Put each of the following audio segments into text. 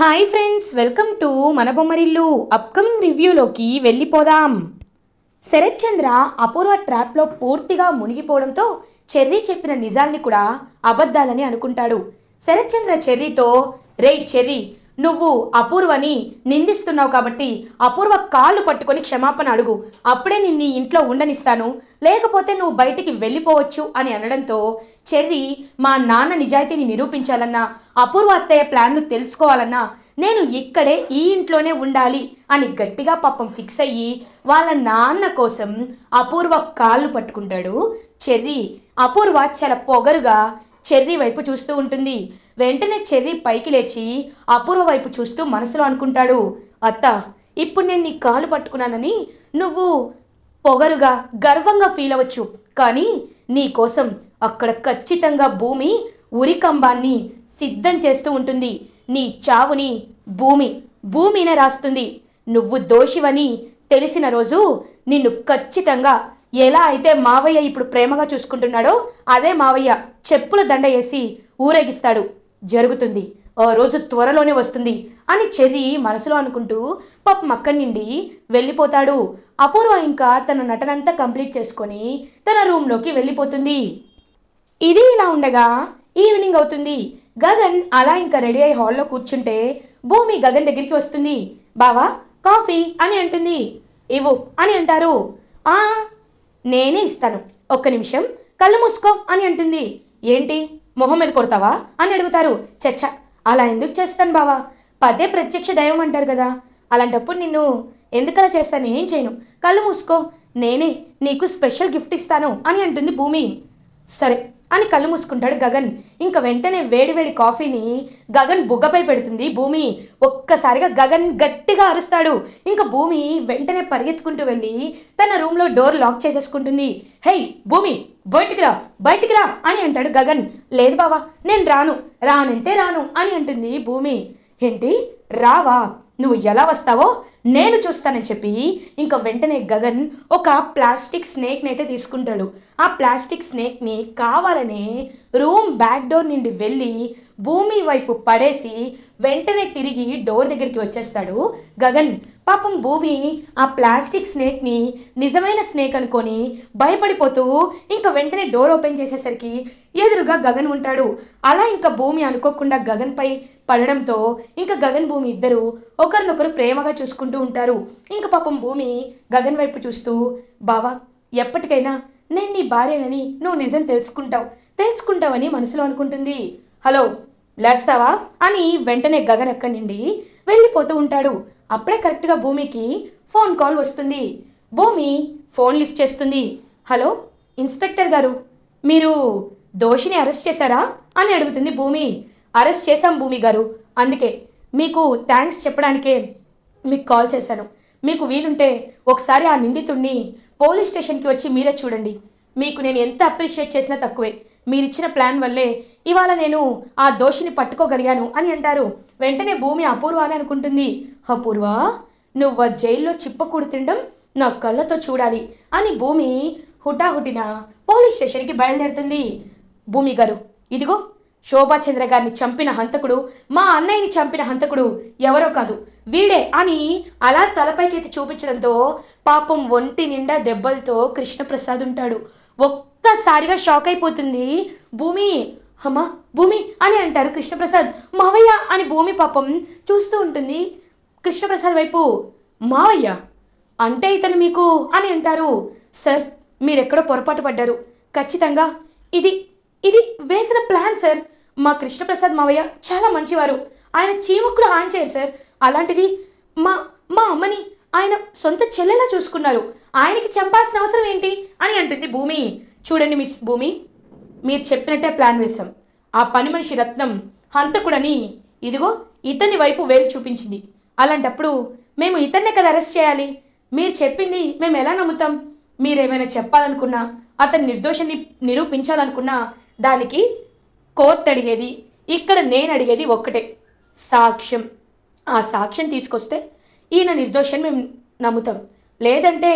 Hi friends welcome to మన Bommarillu upcoming రివ్యూలోకి వెళ్ళిపోదాం. శరత్ చంద్ర అపూర్వ ట్రాప్లో పూర్తిగా మునిగిపోవడంతో చెర్రీ చెప్పిన నిజాల్ని కూడా అబద్ధాలని అనుకుంటాడు. శరత్ చంద్ర చెర్రీతో రే చెర్రీ నువ్వు అపూర్వని నిందిస్తున్నావు కాబట్టి అపూర్వ కాళ్ళు పట్టుకొని క్షమాపణ అడుగు. అప్పుడే నిన్ను ఇంట్లో ఉండనిస్తాను. లేకపోతే నువ్వు బయటికి వెళ్ళిపోవచ్చు అని అనడంతో చెర్రీ మా నాన్న నిజాయితీని నిరూపించాలన్నా అపూర్వ అత్తయ్య ప్లాన్ను తెలుసుకోవాలన్నా నేను ఇక్కడే ఈ ఇంట్లోనే ఉండాలి అని గట్టిగా పాపం ఫిక్స్ అయ్యి వాళ్ళ నాన్న కోసం అపూర్వ కాళ్ళు పట్టుకుంటాడు. చెర్రీ అపూర్వ చాలా పొగరుగా చెర్రీ వైపు చూస్తూ ఉంటుంది. వెంటనే చెర్రీ పైకి లేచి అపూర్వ వైపు చూస్తూ మనసులో అనుకుంటాడు. అత్త ఇప్పుడు నేను నీ కాలు పట్టుకున్నానని నువ్వు పొగరుగా గర్వంగా ఫీల్ అవ్వచ్చు. కానీ నీ కోసం అక్కడ ఖచ్చితంగా భూమి ఉరికంబాన్ని సిద్ధం చేస్తూ ఉంటుంది. నీ చావుని భూమి భూమినే రాస్తుంది. నువ్వు దోషివని తెలిసిన రోజు నిన్ను ఖచ్చితంగా ఎలా అయితే మావయ్య ఇప్పుడు ప్రేమగా చూసుకుంటున్నాడో అదే మావయ్య చెప్పుల దండ వేసి ఊరేగిస్తాడు. జరుగుతుంది. ఆ రోజు త్వరలోనే వస్తుంది అని చెర్రి మనసులో అనుకుంటూ పాపం అక్కడి నుండి వెళ్ళిపోతాడు. అపూర్వ ఇంకా తన నటనంతా కంప్లీట్ చేసుకొని తన రూమ్లోకి వెళ్ళిపోతుంది. ఇది ఇలా ఉండగా ఈవినింగ్ అవుతుంది. గగన్ అలా ఇంకా రెడీ అయ్యి హాల్లో కూర్చుంటే భూమి గగన్ దగ్గరికి వస్తుంది. బావా కాఫీ అని అంటుంది. ఇవ్వు అని అంటారు. ఆ నేనే ఇస్తాను. ఒక్క నిమిషం కళ్ళు మూసుకో అని అంటుంది. ఏంటి మొహం మీద కొడతావా అని అడుగుతారు. చచ్చ అలా ఎందుకు చేస్తాను బావా? పదే ప్రత్యక్ష దైవం అంటారు కదా. అలాంటప్పుడు నిన్ను ఎందుకలా చేస్తాను? ఏం చేయను? కళ్ళు మూసుకో. నేనే నీకు స్పెషల్ గిఫ్ట్ ఇస్తాను అని అంటుంది భూమి. సరే అని కళ్ళు మూసుకుంటాడు గగన్. ఇంకా వెంటనే వేడివేడి కాఫీని గగన్ బుగ్గపై పెడుతుంది. భూమి ఒక్కసారిగా గగన్ గట్టిగా అరుస్తాడు. ఇంకా భూమి వెంటనే పరిగెత్తుకుంటూ వెళ్ళి తన రూమ్లో డోర్ లాక్ చేసేసుకుంటుంది. హే భూమి బయటికి రా బయటికి రా అని అంటాడు గగన్. లేదు బావా నేను రాను రానంటే రాను అని అంటుంది భూమి. ఏంటి రావా? నువ్వు ఎలా వస్తావో నేను చూస్తానని చెప్పి ఇంకా వెంటనే గగన్ ఒక ప్లాస్టిక్ స్నేక్ని అయితే తీసుకుంటాడు. ఆ ప్లాస్టిక్ స్నేక్ని కావాలనే రూమ్ బ్యాక్ డోర్ నుండి వెళ్ళి భూమి వైపు పడేసి వెంటనే తిరిగి డోర్ దగ్గరికి వచ్చేస్తాడు గగన్. పాపం భూమి ఆ ప్లాస్టిక్ స్నేక్ని నిజమైన స్నేక్ అనుకొని భయపడిపోతూ ఇంకా వెంటనే డోర్ ఓపెన్ చేసేసరికి ఎదురుగా గగన్ ఉంటాడు. అలా ఇంకా భూమి అనుకోకుండా గగన్పై పడడంతో ఇంకా గగన్ భూమి ఇద్దరు ఒకరినొకరు ప్రేమగా చూసుకుంటూ ఉంటారు. ఇంకా పాపం భూమి గగన్ వైపు చూస్తూ బావా ఎప్పటికైనా నేను నీ భార్యనని నువ్వు నిజం తెలుసుకుంటావు. తెలుసుకుంటావని మనసులో అనుకుంటుంది. హలో లేస్తావా? అని వెంటనే గగన్ ఎక్కడి నుండి వెళ్ళిపోతూ ఉంటాడు. అప్పుడే కరెక్ట్గా భూమికి ఫోన్ కాల్ వస్తుంది. భూమి ఫోన్ లిఫ్ట్ చేస్తుంది. హలో ఇన్స్పెక్టర్ గారు మీరు దోషిని అరెస్ట్ చేశారా? అని అడుగుతుంది భూమి. అరెస్ట్ చేశాం భూమి గారు. అందుకే మీకు థ్యాంక్స్ చెప్పడానికే మీకు కాల్ చేశాను. మీకు వీలుంటే ఒకసారి ఆ నిందితుడిని పోలీస్ స్టేషన్కి వచ్చి మీరే చూడండి. మీకు నేను ఎంత అప్రిషియేట్ చేసినా తక్కువే. మీరిచ్చిన ప్లాన్ వల్లే ఇవాళ నేను ఆ దోషిని పట్టుకోగలిగాను అని అంటారు. వెంటనే భూమి అపూర్వ అని అనుకుంటుంది. అపూర్వ నువ్వు జైల్లో చిప్పకూడు తినడం నా కళ్ళతో చూడాలి అని భూమి హుటాహుటిన పోలీస్ స్టేషన్కి బయలుదేరుతుంది. భూమి గారు ఇదిగో శోభాచంద్ర గారిని చంపిన హంతకుడు మా అన్నయ్యని చంపిన హంతకుడు ఎవరో కాదు వీడే అని అలా తలపైకెత్తి చూపించడంతో పాపం ఒంటి నిండా దెబ్బలతో కృష్ణప్రసాద్ ఉంటాడు. ఒక్కసారిగా షాక్ అయిపోతుంది. భూమి అమ్మా భూమి అని అంటారు కృష్ణప్రసాద్. మావయ్య అని భూమి పాపం చూస్తూ ఉంటుంది కృష్ణప్రసాద్ వైపు. మావయ్య? అంటే ఇతను మీకు అని అంటారు. సార్ మీరెక్కడో పొరపాటు పడ్డారు. ఖచ్చితంగా ఇది ఇది వేసిన ప్లాన్ సార్. మా కృష్ణప్రసాద్ మావయ్య చాలా మంచివారు. ఆయన చీమకుడు కూడా హాని చేయరు సార్. అలాంటిది మా మా అమ్మని ఆయన సొంత చెల్లెలా చూసుకున్నారు. ఆయనకి చంపాల్సిన అవసరం ఏంటి అని అంటుంది భూమి. చూడండి మిస్ భూమి మీరు చెప్పినట్టే ప్లాన్ వేశాం. ఆ పని మనిషి రత్నం హంతకుడని ఇదిగో ఇతని వైపు వేలు చూపించింది. అలాంటప్పుడు మేము ఇతన్నే కదా అరెస్ట్ చేయాలి? మీరు చెప్పింది మేము ఎలా నమ్ముతాం? మీరేమైనా చెప్పాలనుకున్నా అతని నిర్దోషాన్ని నిరూపించాలనుకున్నా దానికి కోర్టు అడిగేది ఇక్కడ నేను అడిగేది ఒక్కటే సాక్ష్యం. ఆ సాక్ష్యం తీసుకొస్తే ఈయన నిర్దోషాన్ని మేము నమ్ముతాం. లేదంటే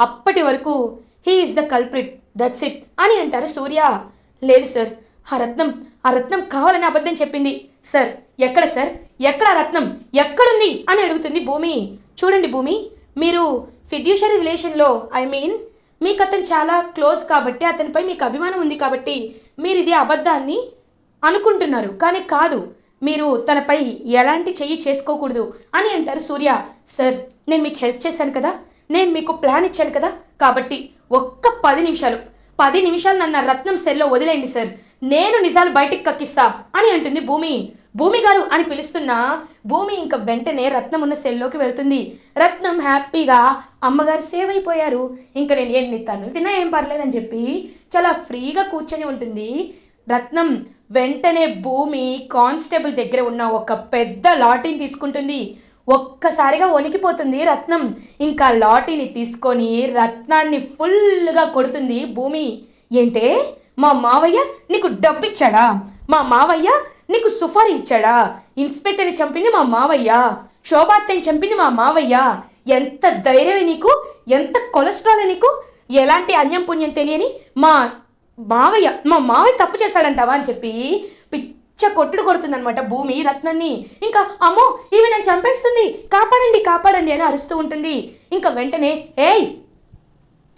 అప్పటి వరకు he is the culprit. That's it అని అంటారు సూర్య. లేదు సార్ ఆ రత్నం ఆ రత్నం కావాలని అబద్ధం చెప్పింది. సార్ ఎక్కడ సార్ ఎక్కడ ఆ రత్నం? ఎక్కడుంది? అని అడుగుతుంది భూమి. చూడండి భూమి మీరు ఫిడ్యూషరీ రిలేషన్లో ఐ మీన్ మీకు అతను చాలా క్లోజ్ కాబట్టి అతనిపై మీకు అభిమానం ఉంది కాబట్టి మీరు ఇది అబద్ధాన్ని అనుకుంటున్నారు. కానీ కాదు మీరు తనపై ఎలాంటి చెయ్యి చేసుకోకూడదు అని అంటారు సూర్య. సార్ నేను మీకు హెల్ప్ చేశాను కదా. నేను మీకు ప్లాన్ ఇచ్చాను కదా. కాబట్టి ఒక్క పది నిమిషాలు. పది నిమిషాలు నన్ను రత్నం సెల్లో వదిలేయండి సార్. నేను నిజాలు బయటికి కక్కిస్తా అని అంటుంది భూమి. భూమి గారు అని పిలుస్తున్నా భూమి ఇంకా వెంటనే రత్నం ఉన్న సెల్లోకి వెళ్తుంది. రత్నం హ్యాపీగా అమ్మగారు సేవ్ అయిపోయారు. ఇంకా నేను ఎన్ని తను తిన్నా ఏం పర్లేదని చెప్పి చాలా ఫ్రీగా కూర్చొని ఉంటుంది. రత్నం వెంటనే భూమి కానిస్టేబుల్ దగ్గర ఉన్న ఒక పెద్ద లాటిని తీసుకుంటుంది. ఒక్కసారిగా వణికిపోతుంది రత్నం. ఇంకా లాటీని తీసుకొని రత్నాన్ని ఫుల్గా కొడుతుంది భూమి. ఏంటే? మా మావయ్య నీకు డబ్బిచ్చాడా? మా మావయ్య నీకు సుఫారీ ఇచ్చాడా? ఇన్స్పెక్టర్ని చంపింది మా మావయ్య. శోభాత్తని చంపింది మా మావయ్య. ఎంత ధైర్యమే నీకు? ఎంత కొలెస్ట్రాల్ నీకు? ఎలాంటి అన్యం పుణ్యం తెలియని మా మావయ్య మా మావయ్య తప్పు చేశాడంటావా అని చెప్పి పిచ్చ కొట్టుడు కొడుతుందనమాట భూమి రత్నాన్ని. ఇంకా అమ్మో ఈమె నన్ను చంపేస్తుంది. కాపాడండి కాపాడండి అని అరుస్తూ ఉంటుంది. ఇంకా వెంటనే ఏయ్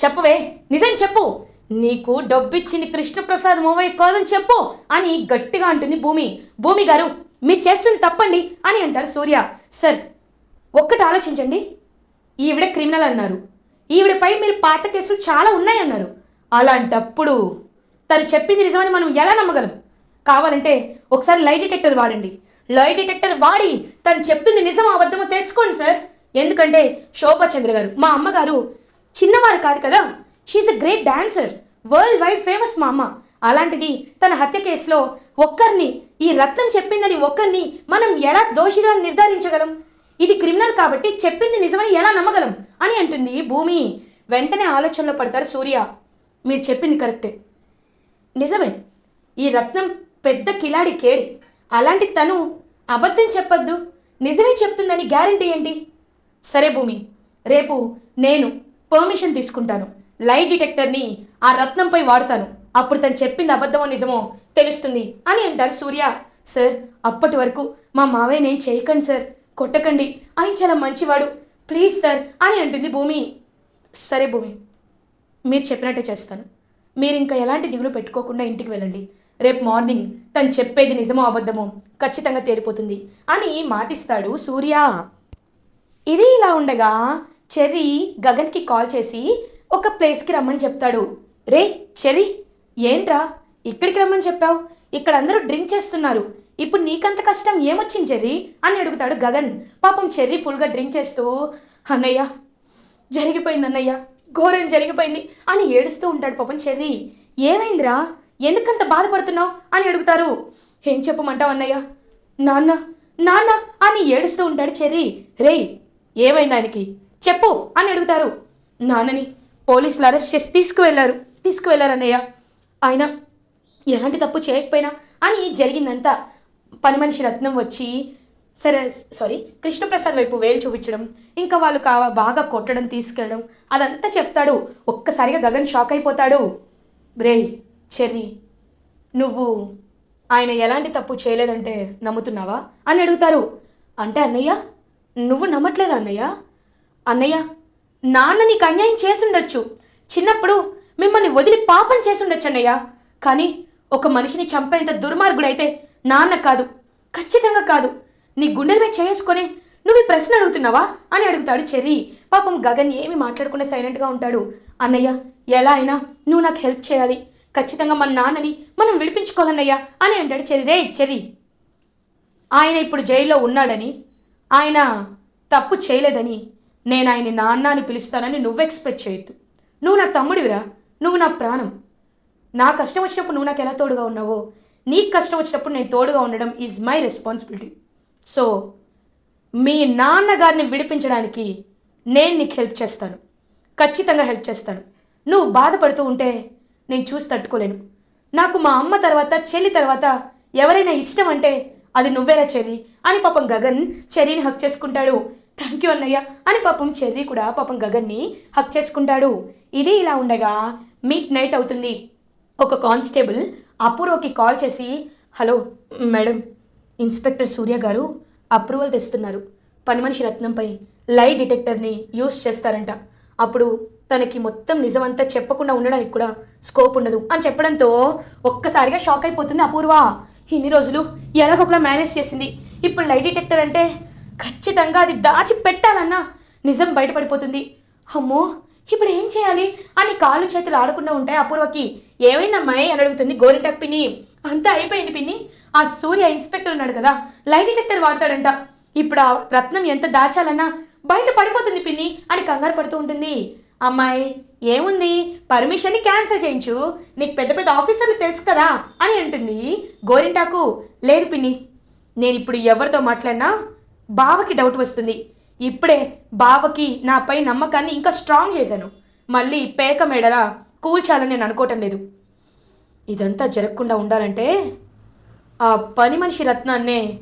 చెప్పవే నిజం చెప్పు. నీకు డబ్బిచ్చింది కృష్ణప్రసాద్ మూవయ్య కాదని చెప్పు అని గట్టిగా అంటుంది భూమి. భూమి గారు మీరు చేస్తుంది తప్పండి అని అంటారు సూర్య. సార్ ఒక్కటి ఆలోచించండి. ఈవిడ క్రిమినల్ అన్నారు. ఈవిడపై మీరు పాత కేసులు చాలా ఉన్నాయన్నారు. అలాంటప్పుడు తను చెప్పింది నిజమని మనం ఎలా నమ్మగలం? కావాలంటే ఒకసారి లై డిటెక్టర్ వాడండి. లై డిటెక్టర్ వాడి తను చెప్తుంది నిజం అబద్ధమో తెలుసుకోండి సార్ ఎందుకంటే శోభా చంద్ర గారు మా అమ్మగారు చిన్నవారు కాదు కదా. She is a great dancer worldwide famous మా అమ్మ. అలాంటిది తన హత్య కేసులో ఒక్కరిని ఈ రత్నం చెప్పిందని ఒక్కరిని మనం ఎలా దోషిగా నిర్ధారించగలం? ఇది క్రిమినల్ కాబట్టి చెప్పింది నిజమని ఎలా నమ్మగలం? అని అంటుంది భూమి. వెంటనే ఆలోచనలో పడతారు సూర్య. మీరు చెప్పింది కరెక్టే నిజమే. ఈ రత్నం పెద్ద కిలాడి కేడి. అలాంటి తను అబద్ధం చెప్పొద్దు. నిజమే చెప్తుందని గ్యారంటీ ఏంటి? సరే భూమి రేపు నేను పర్మిషన్ తీసుకుంటాను. లై డిటెక్టర్ని ఆ రత్నంపై వాడతాను. అప్పుడు తను చెప్పింది అబద్ధమో నిజమో తెలుస్తుంది అని అంటారు సూర్య. సార్ అప్పటి వరకు మా మావయ్య నేను చేయకండి సార్. కొట్టకండి. ఆయన చాలా మంచివాడు. ప్లీజ్ సార్ అని అంటుంది భూమి. సరే భూమి మీరు చెప్పినట్టే చేస్తాను. మీరు ఇంకా ఎలాంటి దిగులు పెట్టుకోకుండా ఇంటికి వెళ్ళండి. రేపు మార్నింగ్ తను చెప్పేది నిజమో అబద్ధమో ఖచ్చితంగా తేలిపోతుంది అని మాటిస్తాడు సూర్య. ఇది ఇలా ఉండగా చెర్రీ గగన్కి కాల్ చేసి ఒక ప్లేస్కి రమ్మని చెప్తాడు. రే చెర్రీ ఏంట్రా? ఇక్కడికి రమ్మని చెప్పావు. ఇక్కడ అందరూ డ్రింక్ చేస్తున్నారు. ఇప్పుడు నీకంత కష్టం ఏమొచ్చింది చెర్రీ? అని అడుగుతాడు గగన్. పాపం చెర్రీ ఫుల్గా డ్రింక్ చేస్తూ అన్నయ్య జరిగిపోయింది అన్నయ్య ఘోరం జరిగిపోయింది అని ఏడుస్తూ ఉంటాడు పాపం చెర్రీ. ఏమైందిరా? ఎందుకంత బాధపడుతున్నావు అని అడుగుతారు. ఏం చెప్పమంటావు అన్నయ్య? నాన్న నాన్న అని ఏడుస్తూ ఉంటాడు చెర్రీ. రేయ్ ఏమైంది ఆయనకి? చెప్పు అని అడుగుతారు. నాన్నని పోలీసులు అరెస్ట్ చేసి తీసుకువెళ్ళారు. తీసుకువెళ్ళారు అన్నయ్య. ఆయన ఎలాంటి తప్పు చేయకపోయినా అని జరిగిందంతా పని మనిషి రత్నం వచ్చి సరే సారీ కృష్ణప్రసాద్ వైపు వేలు చూపించడం ఇంకా వాళ్ళు కావ బాగా కొట్టడం తీసుకెళ్ళడం అదంతా చెప్తాడు. ఒక్కసారిగా గగన్ షాక్ అయిపోతాడు. రేయ్ చెర్రీ నువ్వు ఆయన ఎలాంటి తప్పు చేయలేదంటే నమ్ముతున్నావా? అని అడుగుతారు. అంటే అన్నయ్య నువ్వు నమ్మట్లేదా అన్నయ్య? అన్నయ్య నాన్న నీకు అన్యాయం చేసుండొచ్చు. చిన్నప్పుడు మిమ్మల్ని వదిలి పాపం చేసుండొచ్చు అన్నయ్య. కానీ ఒక మనిషిని చంపేంత దుర్మార్గుడైతే నాన్న కాదు. ఖచ్చితంగా కాదు. నీ గుండెల మీద చేసుకొని నువ్వు ప్రశ్న అడుగుతున్నావా? అని అడుగుతాడు చెర్రీ. పాపం గగన్ ఏమి మాట్లాడకుండా సైలెంట్గా ఉంటాడు. అన్నయ్య ఎలా అయినా నువ్వు నాకు హెల్ప్ చేయాలి. ఖచ్చితంగా మన నాన్నని మనం విడిపించుకోవాలన్నయ్యా అని అంటాడు చెరి రే చెరి ఆయన ఇప్పుడు జైల్లో ఉన్నాడని ఆయన తప్పు చేయలేదని నేను ఆయన నాన్న అని పిలుస్తానని నువ్వు ఎక్స్పెక్ట్ చేయొద్దు. నువ్వు నా తమ్ముడివిరా నువ్వు నా ప్రాణం. నా కష్టం వచ్చినప్పుడు నువ్వు నాకు ఎలా తోడుగా ఉన్నావో నీకు కష్టం వచ్చినప్పుడు నేను తోడుగా ఉండడం ఈజ్ మై రెస్పాన్సిబిలిటీ సో మీ నాన్నగారిని విడిపించడానికి నేను నీకు హెల్ప్ చేస్తాను. ఖచ్చితంగా హెల్ప్ చేస్తాను. నువ్వు బాధపడుతూ ఉంటే నేను చూసి తట్టుకోలేను. నాకు మా అమ్మ తర్వాత చెల్లి తర్వాత ఎవరైనా ఇష్టం అంటే అది నువ్వేరా చెర్రీ? అని పాపం గగన్ చెర్రీని హక్ చేసుకుంటాడు. థ్యాంక్ యూ అన్నయ్య అని పాపం చెర్రీ కూడా పాపం గగన్ని హక్ చేసుకుంటాడు. ఇది ఇలా ఉండగా మిడ్ నైట్ అవుతుంది. ఒక కానిస్టేబుల్ అపూర్వకి కాల్ చేసి హలో మేడం ఇన్స్పెక్టర్ సూర్య గారు అప్రూవల్ తెస్తున్నారు. పని మనిషి రత్నంపై లై డిటెక్టర్ని యూస్ చేస్తారంట. అప్పుడు తనకి మొత్తం నిజమంతా చెప్పకుండా ఉండడానికి కూడా స్కోప్ ఉండదు. అని చెప్పడంతో ఒక్కసారిగా షాక్ అయిపోతుంది అపూర్వ. ఇన్ని రోజులు ఎలాగొకలా మేనేజ్ చేసింది. ఇప్పుడు లైట్ డిటెక్టర్ అంటే ఖచ్చితంగా అది దాచి పెట్టాలన్నా నిజం బయటపడిపోతుంది. అమ్మో ఇప్పుడు ఏం చేయాలి? అని కాళ్ళు చేతులు ఆడకుండా ఉంటాయి అపూర్వకి. ఏమైందమ్మాయి అని అడుగుతుంది గోరింటక్ పిన్ని. అంతా అయిపోయింది పిన్ని. ఆ సూర్య ఇన్స్పెక్టర్ ఉన్నాడు కదా లైట్ డిటెక్టర్ వాడతాడంట. ఇప్పుడు ఆ రత్నం ఎంత దాచాలన్నా బయట పడిపోతుంది పిన్ని అని కంగారు పడుతూ ఉంటుంది. అమ్మాయి ఏముంది? పర్మిషన్ని క్యాన్సిల్ చేయించు. నీకు పెద్ద పెద్ద ఆఫీసర్లు తెలుసు కదా అని అంటుంది గోరింటాకు. లేదు పిన్ని నేను ఇప్పుడు ఎవరితో మాట్లాడినా బావకి డౌట్ వస్తుంది. ఇప్పుడే బావకి నాపై నమ్మకాన్ని ఇంకా స్ట్రాంగ్ చేశాను. మళ్ళీ పేక మేడలా కూల్చాలని నేను అనుకోవటం లేదు. ఇదంతా జరగకుండా ఉండాలంటే ఆ పని మనిషి రత్నాన్నే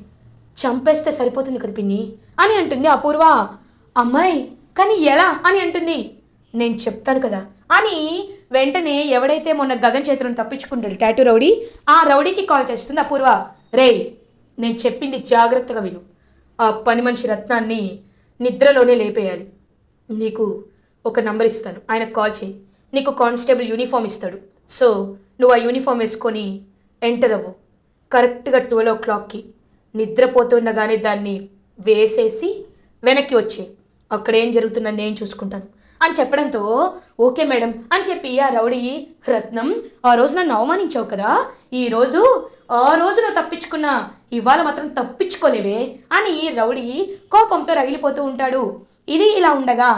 చంపేస్తే సరిపోతుంది కదా పిన్ని? అని అంటుంది అపూర్వ. అమ్మాయి కానీ ఎలా? అని అంటుంది. నేను చెప్తాను కదా. అని వెంటనే ఎవడైతే మొన్న గగన్ చేతులను తప్పించుకుంటాడు టాటూ రౌడీ ఆ రౌడీకి కాల్ చేస్తుంది అపూర్వ రే నేను చెప్పింది జాగ్రత్తగా విను. ఆ పని మనిషి రత్నాన్ని నిద్రలోనే లేపేయాలి. నీకు ఒక నంబర్ ఇస్తాను. ఆయనకు కాల్ చేయి. నీకు కానిస్టేబుల్ యూనిఫామ్ ఇస్తాడు. సో నువ్వు ఆ యూనిఫామ్ వేసుకొని ఎంటర్ అవ్వు. కరెక్ట్గా ట్వెల్వ్ ఓ క్లాక్కి నిద్రపోతుండగానే దాన్ని వేసేసి వెనక్కి వచ్చే అక్కడ ఏం జరుగుతుందని నేను చూసుకుంటాను. అని చెప్పడంతో ఓకే మేడం అని చెప్పి ఆ రౌడీ రత్నం ఆ రోజు నన్ను అవమానించావు కదా. ఈరోజు ఆ రోజు నువ్వు తప్పించుకున్నా ఇవాళ మాత్రం తప్పించుకోలేవే అని రౌడీ కోపంతో రగిలిపోతూ ఉంటాడు. ఇది ఇలా ఉండగా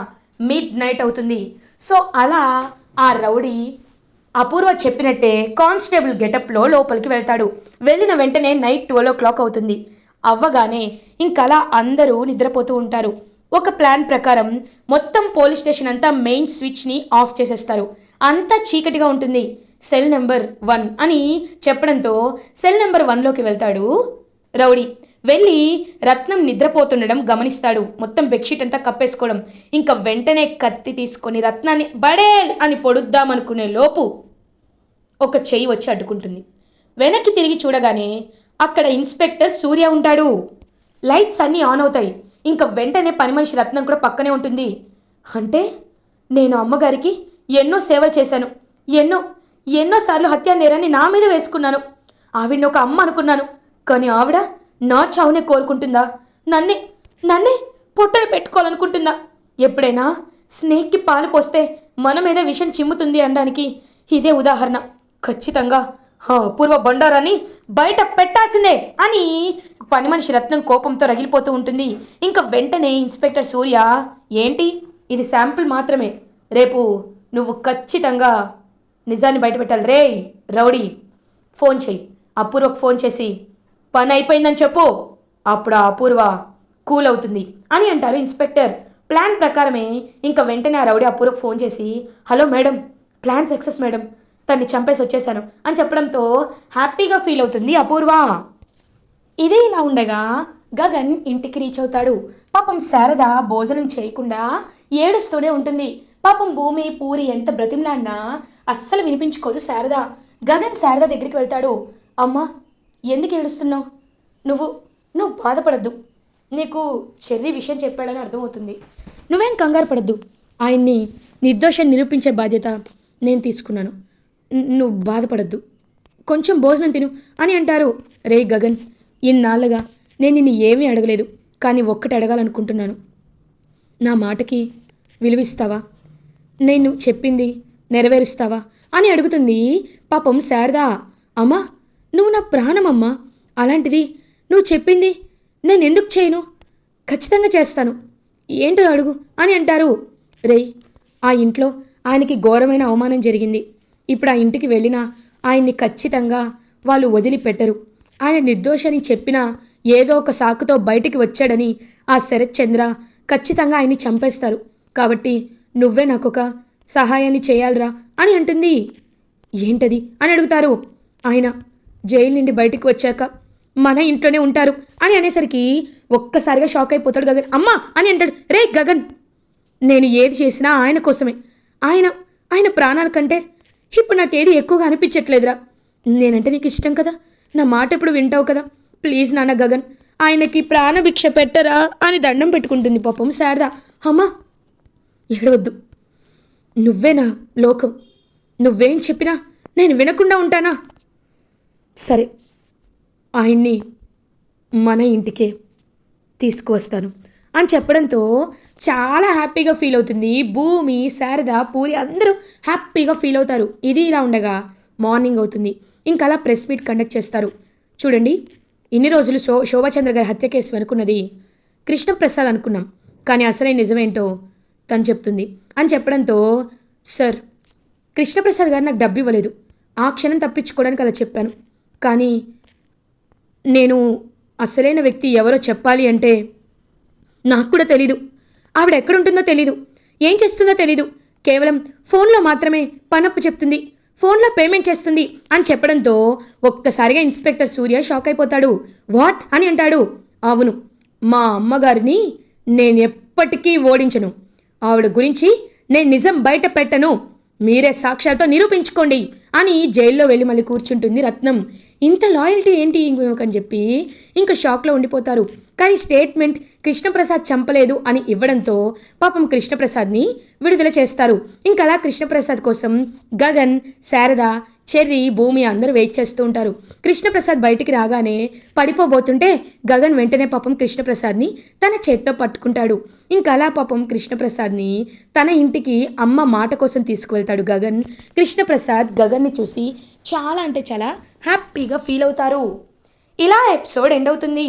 మిడ్ నైట్ అవుతుంది. సో అలా ఆ రౌడీ అపూర్వ చెప్పినట్టే కానిస్టేబుల్ గెటప్లో లోపలికి వెళ్తాడు. వెళ్ళిన వెంటనే నైట్ ట్వెల్వ్ ఓ క్లాక్ అవుతుంది. అవ్వగానే ఇంకలా అందరూ నిద్రపోతూ ఉంటారు. ఒక ప్లాన్ ప్రకారం మొత్తం పోలీస్ స్టేషన్ అంతా మెయిన్ స్విచ్ని ఆఫ్ చేసేస్తారు. అంతా చీకటిగా ఉంటుంది. సెల్ నెంబర్ వన్ అని చెప్పడంతో సెల్ నెంబర్ వన్లోకి వెళ్తాడు రౌడీ. వెళ్ళి రత్నం నిద్రపోతుండడం గమనిస్తాడు. మొత్తం బెడ్షీట్ అంతా కప్పేసుకోవడం. ఇంకా వెంటనే కత్తి తీసుకొని రత్నాన్ని బడే అని పొడుద్దామనుకునే లోపు ఒక చెయ్యి వచ్చి అడ్డుకుంటుంది. వెనక్కి తిరిగి చూడగానే అక్కడ ఇన్స్పెక్టర్ సూర్య ఉంటాడు. లైట్స్ అన్నీ ఆన్ అవుతాయి. ఇంకా వెంటనే పని మనిషి రత్నం కూడా పక్కనే ఉంటుంది. అంటే నేను అమ్మగారికి ఎన్నో సేవలు చేశాను. ఎన్నో ఎన్నోసార్లు హత్యా నేరాన్ని నా మీద వేసుకున్నాను. ఆవిడ ఒక అమ్మ అనుకున్నాను. కానీ ఆవిడ నా చావునే కోరుకుంటుందా? నన్నే నన్నే పొట్టను పెట్టుకోవాలనుకుంటుందా? ఎప్పుడైనా స్నేక్కి పాలు పోస్తే మన మీద విషం చిమ్ముతుంది అనడానికి ఇదే ఉదాహరణ. ఖచ్చితంగా ఆ అపూర్వ బండారాన్ని బయట పెట్టాల్సిందే అని పని మనిషి రత్నం కోపంతో రగిలిపోతూ ఉంటుంది. ఇంకా వెంటనే ఇన్స్పెక్టర్ సూర్య ఏంటి? ఇది శాంపుల్ మాత్రమే. రేపు నువ్వు ఖచ్చితంగా నిజాన్ని బయటపెట్టాలి. రే రౌడీ ఫోన్ చెయ్యి. అపూర్వకు ఫోన్ చేసి పని అయిపోయిందని చెప్పు. అప్పుడు ఆ అపూర్వ కూల్ అవుతుంది. అని అంటారు ఇన్స్పెక్టర్. ప్లాన్ ప్రకారమే ఇంకా వెంటనే ఆ రౌడీ అపూర్వకు ఫోన్ చేసి hello madam plan success madam. తన్ని చంపేసి వచ్చేసాను. అని చెప్పడంతో హ్యాపీగా ఫీల్ అవుతుంది అపూర్వ. ఇదే ఇలా ఉండగా గగన్ ఇంటికి రీచ్ అవుతాడు. పాపం శారద భోజనం చేయకుండా ఏడుస్తూనే ఉంటుంది. పాపం భూమి పూరి ఎంత బ్రతిమలాడినా అస్సలు వినిపించుకోదు శారద. గగన్ శారద దగ్గరికి వెళ్తాడు. అమ్మా ఎందుకు ఏడుస్తున్నావు? నువ్వు నువ్వు బాధపడద్దు. నీకు చెర్రీ విషయం చెప్పాడని అర్థమవుతుంది. నువ్వేం కంగారు పడద్దు. ఆయన్ని నిర్దోషం నిరూపించే బాధ్యత నేను తీసుకున్నాను. నువ్వు బాధపడద్దు. కొంచెం భోజనం తిను అని అంటారు. రే గగన్ ఇన్నాళ్ళుగా నేను నిన్ను ఏమీ అడగలేదు కానీ ఒక్కటి అడగాలనుకుంటున్నాను. నా మాటకి విలువిస్తావా? నేను చెప్పింది నెరవేరుస్తావా? అని అడుగుతుంది పాపం శారదా. అమ్మా నువ్వు నా ప్రాణమమ్మా. అలాంటిది నువ్వు చెప్పింది నేను ఎందుకు చేయను? ఖచ్చితంగా చేస్తాను. ఏంటో అడుగు అని అంటారు. రేయ్ ఆ ఇంట్లో ఆయనకి ఘోరమైన అవమానం జరిగింది. ఇప్పుడు ఆ ఇంటికి వెళ్ళినా ఆయన్ని ఖచ్చితంగా వాళ్ళు వదిలిపెట్టరు. ఆయన నిర్దోషని చెప్పినా ఏదో ఒక సాకుతో బయటికి వచ్చాడని ఆ శరత్ చంద్ర ఖచ్చితంగా ఆయన్ని చంపేస్తారు. కాబట్టి నువ్వే నాకొక సహాయాన్ని చేయాలిరా అని అంటుంది. ఏంటది అని అడుగుతారు. ఆయన జైలు నుండి బయటికి వచ్చాక మన ఇంట్లోనే ఉంటారు అని అనేసరికి ఒక్కసారిగా షాక్ అయిపోతాడు గగన్. అమ్మా అని అంటాడు. రే గగన్ నేను ఏది చేసినా ఆయన కోసమే. ఆయన ఆయన ప్రాణాల కంటే ఇప్పుడు నాకేది ఎక్కువగా అనిపించట్లేదురా. నేనంటే నీకు ఇష్టం కదా? నా మాట ఇప్పుడు వింటావు కదా? ప్లీజ్ నాన్న గగన్ ఆయనకి ప్రాణభిక్ష పెట్టరా అని దండం పెట్టుకుంటుంది పాపం శారద. అమ్మా! ఏడవద్దు. నువ్వేనా లోకం? నువ్వేం చెప్పినా నేను వినకుండా ఉంటానా? సరే ఆయన్ని మన ఇంటికే తీసుకువస్తాను అని చెప్పడంతో చాలా హ్యాపీగా ఫీల్ అవుతుంది భూమి శారద పూరి అందరూ హ్యాపీగా ఫీల్ అవుతారు. ఇది ఇలా ఉండగా మార్నింగ్ అవుతుంది. ఇంకా అలా ప్రెస్ మీట్ కండక్ట్ చేస్తారు. చూడండి ఇన్ని రోజులు శో శోభాచంద్ర గారి హత్య కేసు అనుకున్నది కృష్ణప్రసాద్ అనుకున్నాం. కానీ అసలే నిజమేంటో తను చెప్తుంది. అని చెప్పడంతో సార్ కృష్ణప్రసాద్ గారు నాకు డబ్బు ఇవ్వలేదు. ఆ క్షణం తప్పించుకోవడానికి అలా చెప్పాను. కానీ నేను అసలైన వ్యక్తి ఎవరో చెప్పాలి అంటే నాకు కూడా తెలీదు. ఆవిడ ఎక్కడుంటుందో తెలీదు. ఏం చేస్తుందో తెలీదు. కేవలం ఫోన్లో మాత్రమే పనప్పు చెప్తుంది. ఫోన్లో పేమెంట్ చేస్తుంది అని చెప్పడంతో ఒక్కసారిగా ఇన్స్పెక్టర్ సూర్య షాక్ అయిపోతాడు. వాట్? అని అంటాడు. అవును మా అమ్మగారిని నేను ఎప్పటికీ ఓడించను. ఆవిడ గురించి నేను నిజం బయట పెట్టను. మీరే సాక్ష్యాలతో నిరూపించుకోండి అని జైల్లో వెళ్ళి మళ్ళీ కూర్చుంటుంది రత్నం. ఇంత లాయల్టీ ఏంటి? అని చెప్పి ఇంకా షాక్లో ఉండిపోతారు. కానీ స్టేట్మెంట్ కృష్ణప్రసాద్ చంపలేదు అని ఇవ్వడంతో పాపం కృష్ణప్రసాద్ని విడుదల చేస్తారు. ఇంకా అలా కృష్ణప్రసాద్ కోసం గగన్ శారద చెర్రి భూమి అందరూ వెయిట్ చేస్తూ ఉంటారు. కృష్ణప్రసాద్ బయటికి రాగానే పడిపోబోతుంటే గగన్ వెంటనే పాపం కృష్ణప్రసాద్ని తన చేత్తో పట్టుకుంటాడు. ఇంకా అలా పాపం కృష్ణప్రసాద్ని తన ఇంటికి అమ్మ మాట కోసం తీసుకువెళ్తాడు గగన్. కృష్ణప్రసాద్ గగన్ని చూసి చాలా అంటే చాలా హ్యాపీగా ఫీల్ అవుతారు. ఇలా ఎపిసోడ్ ఎండ్ అవుతుంది.